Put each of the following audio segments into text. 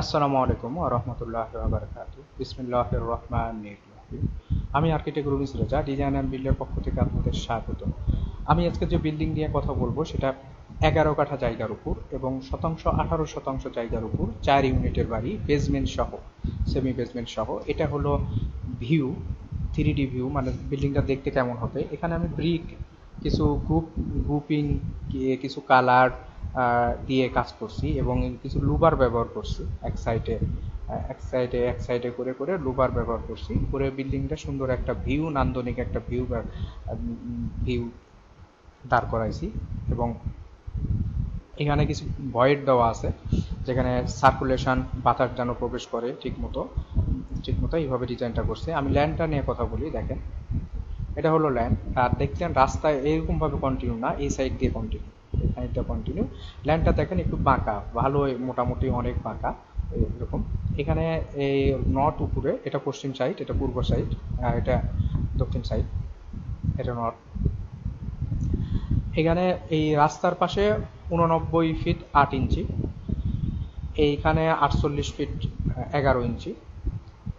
আসসালামু আলাইকুম রহমতুল্লাহ বারকাত বিসমিল্লাহ রহমান আমি architect Rumis Reza, design and বিল্ডের পক্ষ থেকে আপনাদের স্বাগত। আমি আজকে যে বিল্ডিং নিয়ে কথা বলব, সেটা এগারো কাঠা জায়গার উপর এবং শতাংশ আঠারো শতাংশ জায়গার উপর চার ইউনিটের বাড়ি বেসমেন্ট সহ সেমি বেসমেন্ট সহ। এটা হলো ভিউ থ্রি ডি ভিউ মানে বিল্ডিংটা দেখতে কেমন হবে? এখানে আমি ব্রিক কিছু গ্রুপ গ্রুপিং কিছু কালার দিয়ে কাজ করছি এবং কিছু লুবার ব্যবহার করছি এক সাইডে এক সাইডে এক সাইডে করে করে লুবার ব্যবহার করছি। করে বিল্ডিংটা সুন্দর একটা ভিউ নান্দনিক একটা ভিউ ভিউ দাঁড় করাইছি এবং এখানে কিছু ভয়েড দেওয়া আছে, যেখানে সার্কুলেশন বাতাস যেন প্রবেশ করে ঠিক মতো ঠিক মতো এইভাবে ডিজাইনটা করছে। আমি ল্যান্ডটা নিয়ে কথা বলি, দেখেন। এটা হলো ল্যান্ড আর দেখছেন, রাস্তায় এরকমভাবে কন্টিনিউ না, এই সাইড দিয়ে কন্টিনিউ খানিকটা কন্টিনিউ ল্যান্ডটা দেখেন একটু বাঁকা, ভালো মোটামুটি অনেক বাঁকা, এরকম। এখানে এই নর্থ উপরে, এটা পশ্চিম সাইড এটা পূর্ব সাইড এটা দক্ষিণ সাইড এটা নর্থ এখানে এই রাস্তার পাশে উননব্বই ফিট আট ইঞ্চি, এইখানে আটচল্লিশ ফিট এগারো ইঞ্চি,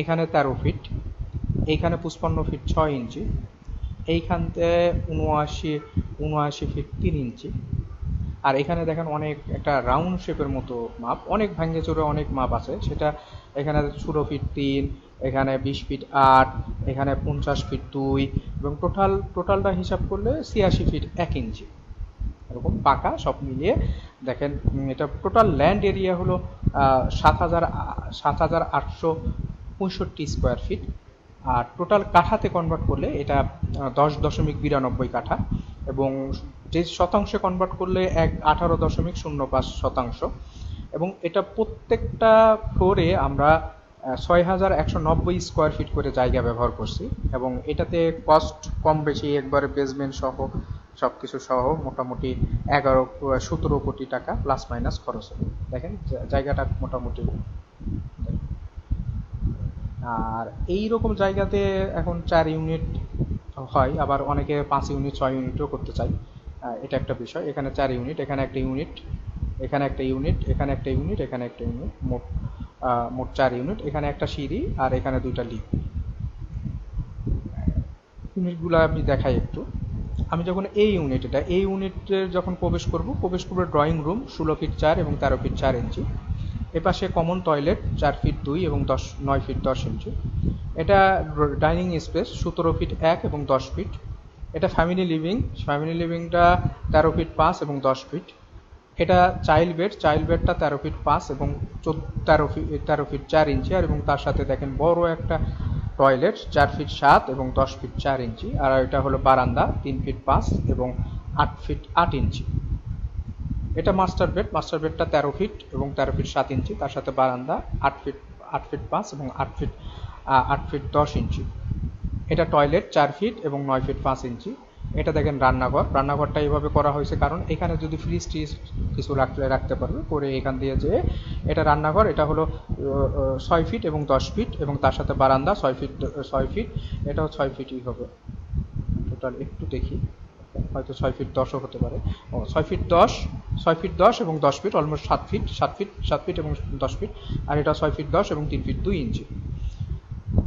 এখানে তেরো ফিট এইখানে পঁচপান্ন ফিট ছয় ইঞ্চি, এইখানতে উনআশি উনআশি ফিট তিন ইঞ্চি আর এখানে দেখেন অনেক একটা রাউন্ড শেপের মতো মাপ, অনেক ভাঙ্গে চোরে অনেক মাপ আছে। সেটা এখানে ষোলো ফিট তিন, এখানে বিশ ফিট আট, এখানে পঞ্চাশ ফিট দুই এবং টোটাল টোটালটা হিসাব করলে ছিয়াশি ফিট এক ইঞ্চি এরকম পাকা সব মিলিয়ে দেখেন এটা টোটাল ল্যান্ড এরিয়া হলো সাত হাজার সাত হাজার আটশো পঁয়ষট্টি স্কোয়ার ফিট আর টোটাল কাঠাতে কনভার্ট করলে এটা দশ দশমিক বিরানব্বই কাঠা এবং যে শতাংশে কনভার্ট করলে এক আঠারো দশমিক শূন্য পাঁচ শতাংশ। এবং এটা প্রত্যেকটা ফ্লোরে আমরা ছয় হাজার একশো নব্বই স্কোয়ার ফিট করে জায়গা ব্যবহার করছি। এবং এটাতে কস্ট কম বেশি, একবারে বেসমেন্ট সহ সব কিছু সহ মোটামুটি এগারো, সতেরো কোটি টাকা প্লাস মাইনাস খরচ হবে। দেখেন জায়গাটা মোটামুটি। আর এই রকম জায়গাতে এখন চার ইউনিট হয়, আবার অনেকে পাঁচ ইউনিট ছয় ইউনিটও করতে চায়। এটা একটা বিষয়। এখানে চার ইউনিট এখানে একটা ইউনিট এখানে একটা ইউনিট এখানে একটা ইউনিট এখানে একটা ইউনিট মোট মোট চার ইউনিট এখানে একটা সিঁড়ি আর এখানে দুইটা লিফট ইউনিটগুলো আমি দেখাই একটু। আমি যখন এই ইউনিট এটা এই ইউনিটে যখন প্রবেশ করব, প্রবেশ করব ড্রয়িং রুম ষোলো ফিট চার এবং তেরো ফিট চার ইঞ্চি এপাশে কমন টয়লেট চার ফিট দুই এবং দশ, নয় ফিট দশ ইঞ্চি এটা ডাইনিং স্পেস সতেরো ফিট এক এবং দশ ফিট এটা ফ্যামিলি লিভিং ফ্যামিলি লিভিংটা তেরো ফিট পাঁচ এবং দশ ফিট এটা চাইল্ড বেড চাইল্ড বেডটা তেরো ফিট পাঁচ এবং তেরো ফিট তেরো ফিট চার ইঞ্চি আর এবং তার সাথে দেখেন বড় একটা টয়লেট চার ফিট সাত এবং দশ ফিট চার ইঞ্চি আর এটা হলো বারান্দা, তিন ফিট পাঁচ এবং আট ফিট আট ইঞ্চি এটা মাস্টার বেড মাস্টার বেডটা তেরো ফিট এবং তেরো ফিট সাত ইঞ্চি তার সাথে বারান্দা, আট ফিট আট ফিট পাঁচ এবং আট ফিট আট ফিট দশ ইঞ্চি এটা টয়লেট চার ফিট এবং নয় ফিট পাঁচ ইঞ্চি। এটা দেখেন রান্নাঘর। রান্নাঘরটা এইভাবে করা হয়েছে কারণ এখানে যদি ফ্রিজ টিজ কিছু রাখলে রাখতে পারবে করে এখান দিয়ে যে এটা রান্নাঘর, এটা হলো ছয় ফিট এবং দশ ফিট এবং তার সাথে বারান্দা, ছয় ফিট ছয় ফিট এটাও ছয় ফিটই হবে। টোটাল একটু দেখি, হয়তো ছয় ফিট দশও হতে পারে। ও, ছয় ফিট দশ, ছয় ফিট দশ এবং দশ ফিট অলমোস্ট সাত ফিট সাত ফিট সাত ফিট এবং দশ ফিট আর এটা ছয় ফিট দশ এবং তিন ফিট দুই ইঞ্চি।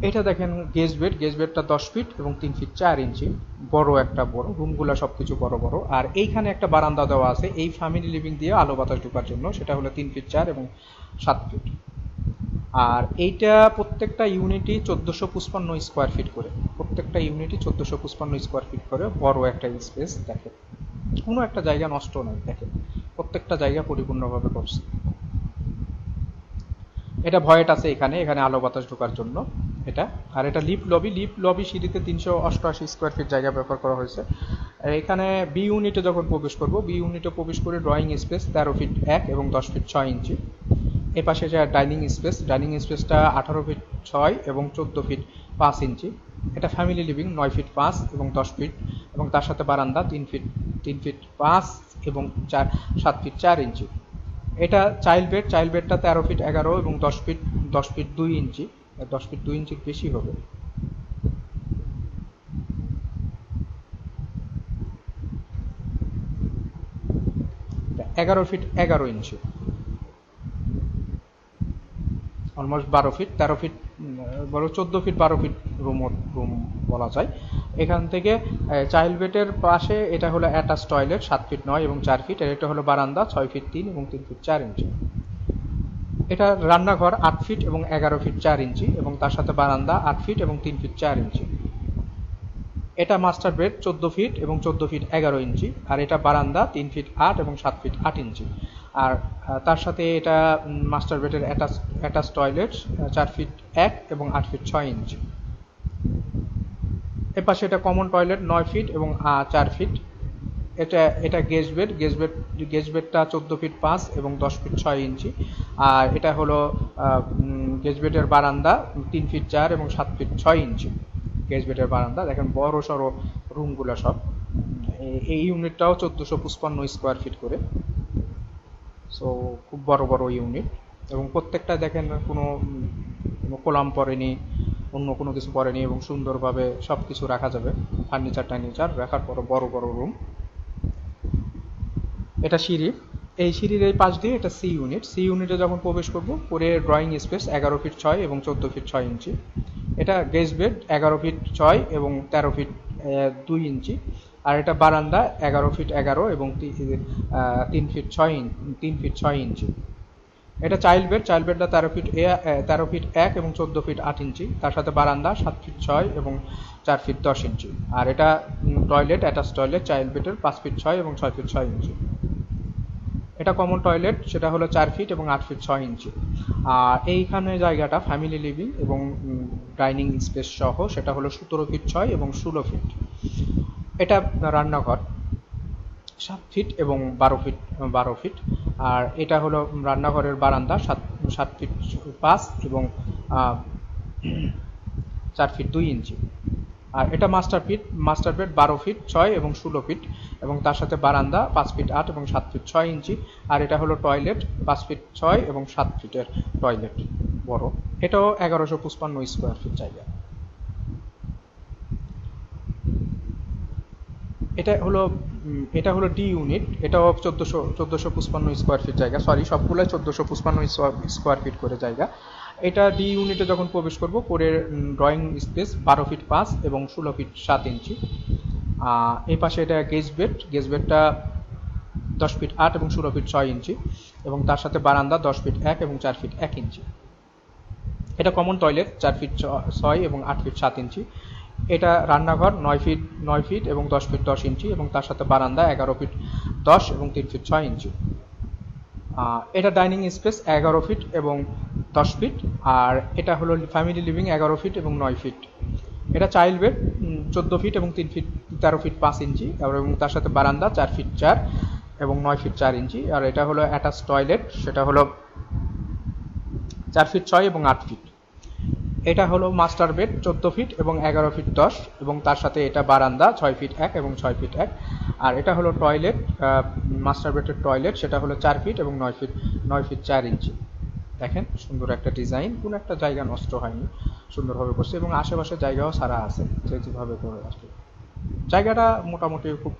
এটা দেখেন গেজ বেড গেজ বেডটা দশ ফিট এবং তিন ফিট চার ইঞ্চি। বড় একটা, বড়। রুমগুলো সব কিছু বড় বড়। আর এইখানে একটা বারান্দা দেওয়া আছে। এই ফ্যামিলি লিভিং দিয়ে আলো বাতাস ঢোকার জন্য। সেটা হলো তিন ফিট চার এবং সাত ফিট। আর এইটা প্রত্যেকটা ইউনিটই চোদ্দোশো পঁচপান্ন স্কোয়ার ফিট করে। প্রত্যেকটা ইউনিটই চোদ্দোশো পঁচপান্ন স্কোয়ার ফিট করে। বড় একটা স্পেস দেখে কোনো একটা জায়গা নষ্ট নয়, দেখেন। প্রত্যেকটা জায়গা পরিপূর্ণভাবে করছে। এটা ভয়েট আছে এখানে এখানে আলো বাতাস ঢোকার জন্য। এটা। আর এটা লিফট লবি। লিফট লবি সিঁড়িতে তিনশো অষ্টআশি স্কোয়ার ফিট জায়গা ব্যবহার করা হয়েছে। এখানে বি ইউনিটে যখন প্রবেশ করব বি ইউনিটে প্রবেশ করে ড্রয়িং স্পেস তেরো ফিট এক এবং দশ ফিট ছয় ইঞ্চি। এ পাশে যে ডাইনিং স্পেস ডাইনিং স্পেসটা আঠারো ফিট ছয় এবং চোদ্দ ফিট পাঁচ ইঞ্চি। এটা ফ্যামিলি লিভিং নয় ফিট পাঁচ এবং দশ ফিট এবং তার সাথে বারান্দা তিন ফিট তিন ফিট পাঁচ এবং চার, সাত ফিট চার ইঞ্চি। এটা চাইল্ড বেড চাইল্ড বেডটা তেরো ফিট এগারো এবং দশ ফিট দশ ফিট দুই ইঞ্চি। দশ ফিট দুই ইঞ্চির বেশি হবে। এগারো ফিট এগারো ইঞ্চি অলমোস্ট বারো ফিট তেরো ফিট বলো চোদ্দ ফিট বারো ফিট রুম রুম বলা যায়। এখান থেকে চাইল্ড বেডের পাশে এটা হলো অ্যাটাচ টয়লেট সাত ফিট নয় এবং চার ফিট এটা হলো বারান্দা, ছয় ফিট তিন এবং তিন ফিট চার ইঞ্চি এটা রান্নাঘর আট ফিট এবং এগারো ফিট চার ইঞ্চি এবং তার সাথে বারান্দা আট ফিট এবং তিন ফিট চার ইঞ্চি। এটা মাস্টার বেড চোদ্দ ফিট এবং চোদ্দ ফিট এগারো ইঞ্চি আর এটা বারান্দা তিন ফিট আট এবং সাত ফিট আট ইঞ্চি। আর তার সাথে এটা মাস্টার বেডের অ্যাটাচ অ্যাটাচ টয়লেট চার ফিট এক এবং আট ফিট ছয় ইঞ্চি। এর পাশে এটা কমন টয়লেট নয় ফিট এবং চার ফিট। এটা এটা guest bed guest bed guest বেডটা চোদ্দ ফিট পাঁচ এবং দশ ফিট ছয় ইঞ্চি। আর এটা হলো গেজ বেডের বারান্দা তিন ফিট চার এবং সাত ফিট ছয় ইঞ্চি। গেজ বেডের বারান্দা, দেখেন বড় সড়ো রুমগুলো সব। এই ইউনিটটাও চোদ্দোশো পঁচপান্ন স্কোয়ার ফিট করে। সো খুব বড় বড় ইউনিট। এবং প্রত্যেকটা দেখেন কোনো কোলাম পড়েনি, অন্য কোনো কিছু পড়েনি এবং সুন্দরভাবে সব কিছু রাখা যাবে। ফার্নিচার টার্নিচার রাখার পর বড় বড় রুম এটা সিঁড়ি। এই সিঁড়ির এই পাশ দিয়ে এটা সি ইউনিট সি ইউনিটে যখন প্রবেশ করব পরে ড্রয়িং স্পেস এগারো ফিট ছয় এবং চোদ্দ ফিট ছয় ইঞ্চি। এটা গেজ বেড এগারো ফিট ছয় এবং তেরো ফিট দুই ইঞ্চি। আর এটা বারান্দা এগারো ফিট এগারো এবং তিন ফিট ছয় তিন ফিট ছয় ইঞ্চি। এটা চাইল্ড বেড, চাইল্ড বেডটা তেরো ফিট তেরো ফিট এক এবং চোদ্দ ফিট আট ইঞ্চি। তার সাথে বারান্দা সাত ফিট ছয় এবং চার ফিট দশ ইঞ্চি। আর এটা টয়লেট অ্যাটাচ টয়লেট, চাইল্ড বেডের পাঁচ ফিট ছয় এবং ছয় ফিট ছয় ইঞ্চি। এটা কমন টয়লেট, সেটা হলো চার ফিট এবং আট ফিট ছয় ইঞ্চি। আর এইখানে জায়গাটা ফ্যামিলি লিভিং এবং ডাইনিং স্পেস সহ, সেটা হলো সতেরো ফিট ছয় এবং ষোলো ফিট। এটা রান্নাঘর, সাত ফিট এবং বারো ফিট বারো ফিট। আর এটা হলো রান্নাঘরের বারান্দা, সাত সাত ফিট পাঁচ এবং চার ফিট দুই ইঞ্চি। আর এটা মাস্টার ফিট, মাস্টার বেড বারো ফিট ছয় এবং ষোলো ফিট এবং তার সাথে বারান্দা পাঁচ ফিট আট এবং সাত ফিট ছয় ইঞ্চি। আর এটা হলো টয়লেট, পাঁচ ফিট ছয় এবং সাত ফিটের টয়লেট বড়। এটাও এগারোশো পঁচপান্ন স্কোয়ার ফিট জায়গা। এটা হলো এটা হলো ডি ইউনিট এটাও চোদ্দোশো চোদ্দোশো পঁচপান্ন স্কোয়ার ফিট জায়গা। সরি সবগুলোই চোদ্দোশো পঁচপান্ন স্কোয়ার ফিট করে জায়গা। এটা ডি ইউনিটে যখন প্রবেশ করব পরের ড্রয়িং স্পেস বারো ফিট পাঁচ এবং ষোলো ফিট সাত ইঞ্চি। এই পাশে এটা গেজ বেড গেজ বেডটা দশ ফিট আট এবং ষোলো ফিট ছয় ইঞ্চি এবং তার সাথে বারান্দা দশ ফিট এক এবং চার ফিট এক ইঞ্চি। এটা কমন টয়লেট চার ফিট ছয় এবং আট ফিট সাত ইঞ্চি। এটা রান্নাঘর নয় ফিট নয় ফিট এবং দশ ফিট দশ ইঞ্চি এবং তার সাথে বারান্দা এগারো ফিট দশ এবং তিন ফিট ছয় ইঞ্চি। এটা ডাইনিং স্পেস এগারো ফিট এবং দশ ফিট আর এটা হলো ফ্যামিলি লিভিং এগারো ফিট এবং নয় ফিট। এটা চাইল্ড বেড চোদ্দ ফিট এবং তিন ফিট, তেরো ফিট পাঁচ ইঞ্চি এবং তার সাথে বারান্দা চার ফিট চার এবং নয় ফিট চার ইঞ্চি। আর এটা হলো অ্যাটাচ টয়লেট, সেটা হলো চার ফিট ছয় এবং আট ফিট। এটা হলো মাস্টার বেড, চোদ্দ ফিট এবং এগারো ফিট দশ, এবং তার সাথে এটা বারান্দা, ছয় ফিট এক এবং ছয় ফিট এক। আর এটা হলো টয়লেট মাস্টার বেডের টয়লেট, সেটা হলো চার ফিট এবং নয় ফিট নয় ফিট চার ইঞ্চি। দেখেন, সুন্দর একটা ডিজাইন, কোনো একটা জায়গা নষ্ট হয়নি, সুন্দরভাবে করছে, এবং আশেপাশে জায়গাও সারা আছে, যে যেভাবে করে আসলে জায়গাটা মোটামুটি খুব,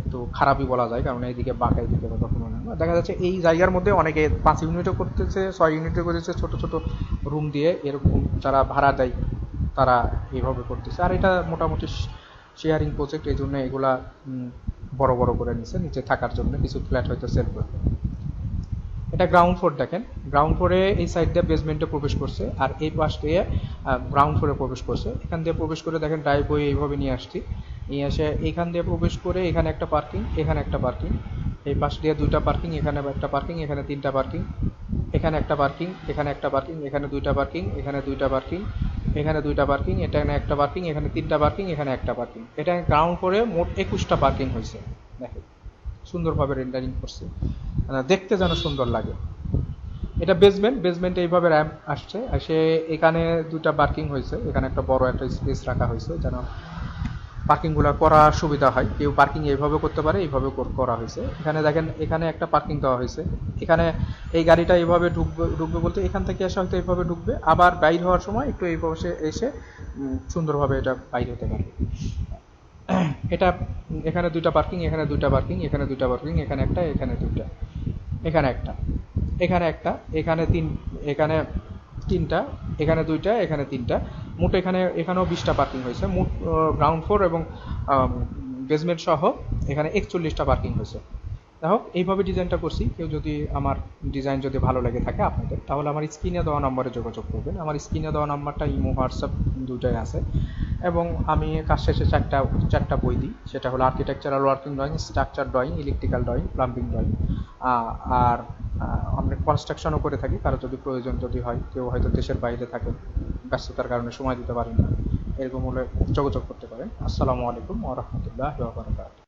একটু খারাপই বলা যায়, কারণ এইদিকে বাঁকা, এইদিকে বা কখনো না। দেখা যাচ্ছে এই জায়গার মধ্যে অনেকে পাঁচ ইউনিটও করতেছে, ছয় ইউনিটও করেছে ছোট ছোট রুম দিয়ে এরকম যারা ভাড়া দেয়, তারা এইভাবে করতেছে। আর এটা মোটামুটি শেয়ারিং প্রজেক্ট এই জন্য এগুলা বড় বড় করে নিছে, নিচে থাকার জন্য কিছু ফ্ল্যাট হয়তো সেল করবে এটা গ্রাউন্ড ফ্লোর দেখেন। গ্রাউন্ড ফ্লোরে এই সাইড দিয়ে বেসমেন্টে প্রবেশ করছে, আর এই পাশ দিয়ে গ্রাউন্ড ফ্লোরে প্রবেশ করছে। এখান দিয়ে প্রবেশ করে দেখেন ড্রাইভ বই এইভাবে নিয়ে আসছি। নিয়ে এসে এখান দিয়ে প্রবেশ করে এখানে একটা পার্কিং এখানে একটা পার্কিং এই পাশ দিয়ে দুইটা পার্কিং এখানে একটা পার্কিং এখানে তিনটা পার্কিং এখানে একটা পার্কিং, এখানে একটা পার্কিং, এখানে দুইটা পার্কিং, এখানে দুইটা পার্কিং, এখানে দুইটা পার্কিং, এখানে একটা পার্কিং, এখানে তিনটা পার্কিং, এখানে একটা পার্কিং। এটা গ্রাউন্ড ফ্লোরে মোট একুশটা পার্কিং হয়েছে। দেখেন, সুন্দরভাবে রেন্ডারিং করছে। দেখতে যেন সুন্দর লাগে। এটা বেসমেন্ট বেসমেন্টে এইভাবে র্যাম্প আসছে। এসে এখানে দুটা পার্কিং হয়েছে। এখানে একটা বড় একটা স্পেস রাখা হয়েছে যেন পার্কিংগুলো করার সুবিধা হয়। কেউ পার্কিং এইভাবে করতে পারে, এইভাবে করা হয়েছে। এখানে দেখেন, এখানে একটা পার্কিং দেওয়া হয়েছে। এখানে এই গাড়িটা এইভাবে ঢুকবে ঢুকবে বলতে এখান থেকে এসে হয়তো এইভাবে ঢুকবে, আবার বাইর হওয়ার সময় একটু এইভাবে এসে- এসে সুন্দরভাবে এটা বাইর হতে পারবে এটা, এখানে দুইটা পার্কিং, এখানে দুইটা পার্কিং, এখানে দুইটা পার্কিং, এখানে একটা, এখানে দুইটা, এখানে একটা এখানে একটা, এখানে তিন, এখানে তিনটা এখানে দুইটা, এখানে তিনটা। মোট এখানে, এখানেও বিশটা পার্কিং হয়েছে। মোট গ্রাউন্ড ফ্লোর এবং বেসমেন্ট সহ এখানে একচল্লিশটা পার্কিং হয়েছে। যাই হোক, এইভাবে ডিজাইনটা করছি। কেউ যদি আমার ডিজাইন যদি ভালো লাগে থাকে আপনাদের, তাহলে আমার স্ক্রিনে দেওয়া নম্বরে যোগাযোগ করবেন। আমার স্ক্রিনে দেওয়া নাম্বারটা ইমো, হোয়াটসঅ্যাপ দুটাই আছে। এবং আমি কাজ শেষে চারটা চারটা বই দিই। সেটা হলো architectural working drawing structure drawing electrical drawing plumbing drawing আর আমরা কনস্ট্রাকশনও করে থাকি। কারও যদি প্রয়োজন যদি হয়, কেউ হয়তো দেশের বাইরে থাকে, ব্যস্ততার কারণে সময় দিতে পারেন না। এরকম হলে যোগাযোগ করতে পারেন। আসসালামু আলাইকুম ওয়া রাহমাতুল্লাহি ওয়া বারাকাতুহু।